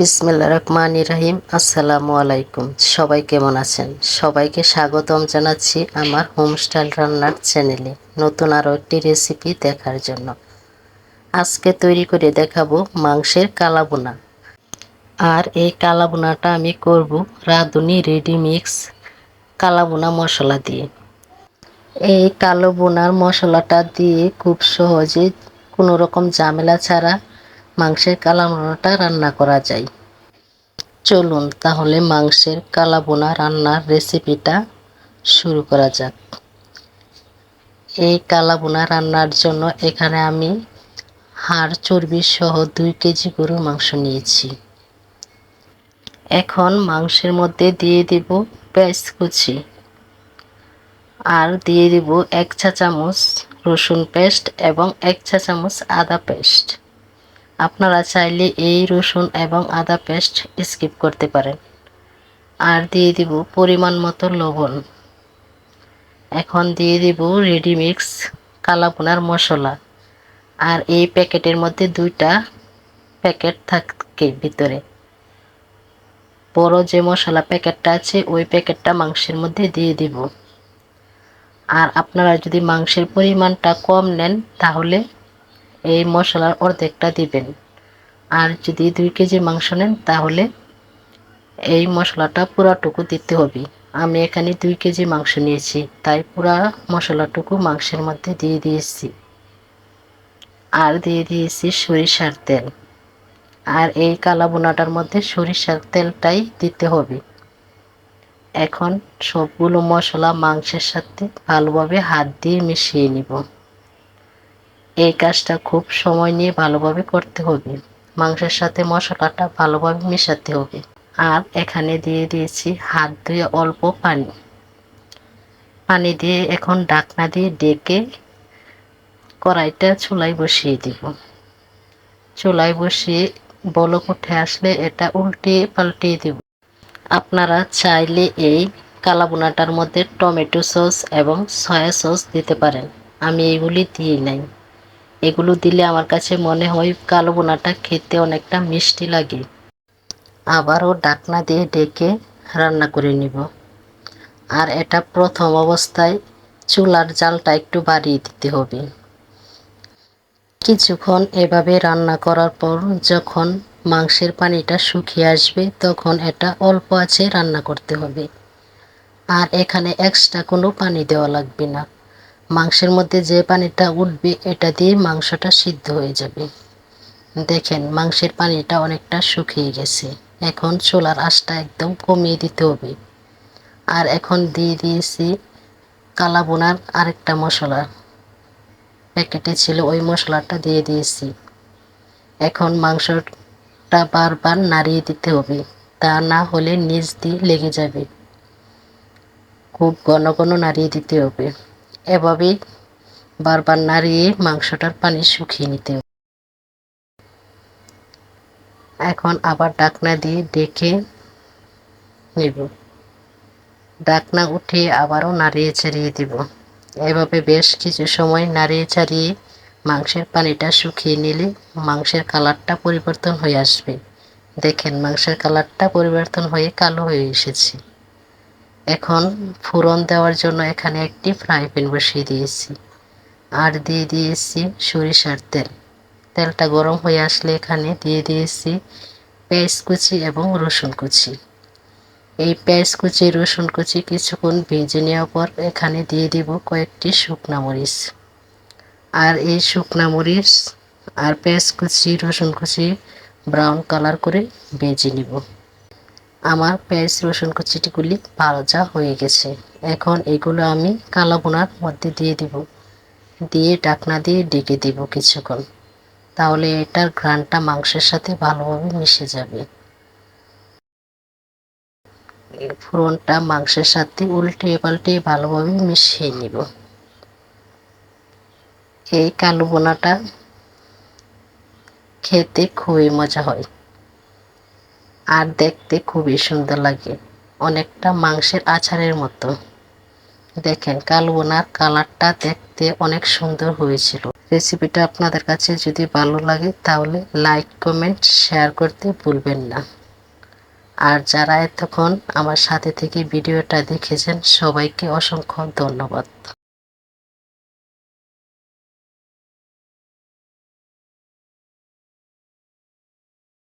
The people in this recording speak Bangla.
বিসমিল্লা রহমান রাহিম, আসসালামু আলাইকুম। সবাই কেমন আছেন? সবাইকে স্বাগতম জানাচ্ছি আমার হোমস্টাইল রান্নার চ্যানেলে নতুন আরও একটি রেসিপি দেখার জন্য। আজকে তৈরি করে দেখাবো মাংসের কালাবোনা আর এই কালাবোনাটা আমি করব রাঁধুনি রেডি মিক্স কালাবোনা মশলা দিয়ে। এই কালো বোনার মশলাটা দিয়ে খুব সহজে কোনো রকম ঝামেলা ছাড়া মাংসের কালাবোনাটা রান্না করা যায়। চলুন তাহলে মাংসের কালাবোনা রান্নার রেসিপিটা শুরু করা যাক। এই কালাবোনা রান্নার জন্য এখানে আমি হাড়, চর্বি সহ দুই কেজি গরুর মাংস নিয়েছি। এখন মাংসের মধ্যে দিয়ে দিব পেঁয়াজ কুচি আর দিয়ে দিব এক চা চামচ রসুন পেস্ট এবং এক চা চামচ আদা পেস্ট। আপনারা চাইলে এই রসুন এবং আদা পেস্ট স্কিপ করতে পারেন। আর দিয়ে দিব পরিমাণ মতো লবণ। এখন দিয়ে দিব রেডিমিক্স কালাপোনার মশলা। আর এই প্যাকেটের মধ্যে দুইটা প্যাকেট থাকে ভিতরে। বড় যে মশলা প্যাকেটটা আছে, ওই প্যাকেটটা মাংসের মধ্যে দিয়ে দিব। আর আপনারা যদি মাংসের পরিমাণটা কম নেন, তাহলে এই মশলার অর্ধেকটা দিবেন। আর যদি দুই কেজি মাংস নেন, তাহলে এই মশলাটা পুরাটুকু দিতে হবে। আমি এখানে দুই কেজি মাংস নিয়েছি, তাই পুরা মশলাটুকু মাংসের মধ্যে দিয়ে দিয়েছি। আর দিয়ে দিয়েছি সরিষার তেল। আর এই কালা বোনাটার মধ্যে সরিষার তেলটাই দিতে হবে। এখন সবগুলো মশলা মাংসের সাথে ভালোভাবে হাত দিয়ে মিশিয়ে নিব। এই কাজটা খুব সময় নিয়ে ভালোভাবে করতে হবে। মাংসের সাথে মশলাটা ভালোভাবে মেশাতে হবে। আর এখানে দিয়ে দিয়েছি হাত ধুয়ে অল্প পানি। পানি দিয়ে এখন ডাকনা দিয়ে ডেকে কড়াইটা চুলায় বসিয়ে দিব। চুলায় বসিয়ে বলক উঠে আসলে এটা উল্টে পাল্টিয়ে দিব। আপনারা চাইলে এই কালাবোনাটার মধ্যে টমেটো সস এবং সয়া সস দিতে পারেন। আমি এগুলি দিই নাই। এগুলো দিলে আমার কাছে মনে হয় কালো বোনাটা খেতে অনেকটা মিষ্টি লাগে। আবারও ডাকনা দিয়ে ডেকে রান্না করে নিব। আর এটা প্রথম অবস্থায় চুলার জালটা একটু বাড়িয়ে দিতে হবে। কিছুক্ষণ এভাবে রান্না করার পর যখন মাংসের পানিটা শুকিয়ে আসবে, তখন এটা অল্প আছে রান্না করতে হবে। আর এখানে এক্সট্রা কোনো পানি দেওয়া লাগবে না। মাংসের মধ্যে যে পানিটা উঠবে, এটা দিয়ে মাংসটা সিদ্ধ হয়ে যাবে। দেখেন, মাংসের পানিটা অনেকটা শুকিয়ে গেছে। এখন চোলার আঁচটা একদম কমিয়ে দিতে হবে। আর এখন দিয়ে দিয়েছি কালা বোনার আরেকটা মশলা। প্যাকেটে ছিল ওই মশলাটা দিয়ে দিয়েছি। এখন মাংসটা বারবার নাড়িয়ে দিতে হবে। তা না হলে নিচ দিয়ে লেগে যাবে। খুব ঘন ঘন নাড়িয়ে দিতে হবে। এভাবেই বারবার নাড়িয়ে মাংসটার পানি শুকিয়ে নিতে এখন আবার ডাকনা দিয়ে ডেকে নেব। ডাকনা উঠিয়ে আবারও নাড়িয়ে ছাড়িয়ে দিব। এভাবে বেশ কিছু সময় নাড়িয়ে ছাড়িয়ে মাংসের পানিটা শুকিয়ে নিলে মাংসের কালারটা পরিবর্তন হয়ে আসবে। দেখেন, মাংসের কালারটা পরিবর্তন হয়ে কালো হয়ে এসেছে। এখন ফোড়ন দেওয়ার জন্য এখানে একটি ফ্রাই প্যান বসিয়ে দিয়েছি। আর দিয়ে দিয়েছি সরিষার তেল। তেলটা গরম হয়ে আসলে এখানে দিয়ে দিয়েছি পেঁয়াজ কুচি এবং রসুন কুচি। এই পেঁয়াজ কুচি, রসুন কুচি কিছুক্ষণ ভেজে নেওয়ার পর এখানে দিয়ে দিব কয়েকটি শুকনা মরিচ। আর এই শুকনা মরিচ আর পেঁয়াজ কুচি, রসুন কুচি ব্রাউন কালার করে ভেজে নিব। আমার পেঁয়াজ, রসুন, কুচিটিগুলি ভাজা হয়ে গেছে। এখন এগুলো আমি কালো বোনার মধ্যে দিয়ে দিব। দিয়ে ডাকনা দিয়ে ডেকে দিব কিছুক্ষণ। তাহলে এটার ঘ্রানটা মাংসের সাথে ভালোভাবে মিশে যাবে। ফোড়নটা মাংসের সাথে উল্টে পাল্টে ভালোভাবে মিশিয়ে নিব। এই কালো বোনাটা খেতে খুবই মজা হয়। আর দেখতে খুবই সুন্দর লাগে। অনেকটা মাংসের আচারের মতো। দেখেন, কালবোনার কালারটা দেখতে অনেক সুন্দর হয়েছিল। রেসিপিটা আপনাদের কাছে যদি ভালো লাগে, তাহলে লাইক, কমেন্ট, শেয়ার করতে ভুলবেন না। আর যারা এতক্ষণ আমার সাথে থেকে ভিডিওটা দেখেছেন, সবাইকে অসংখ্য ধন্যবাদ।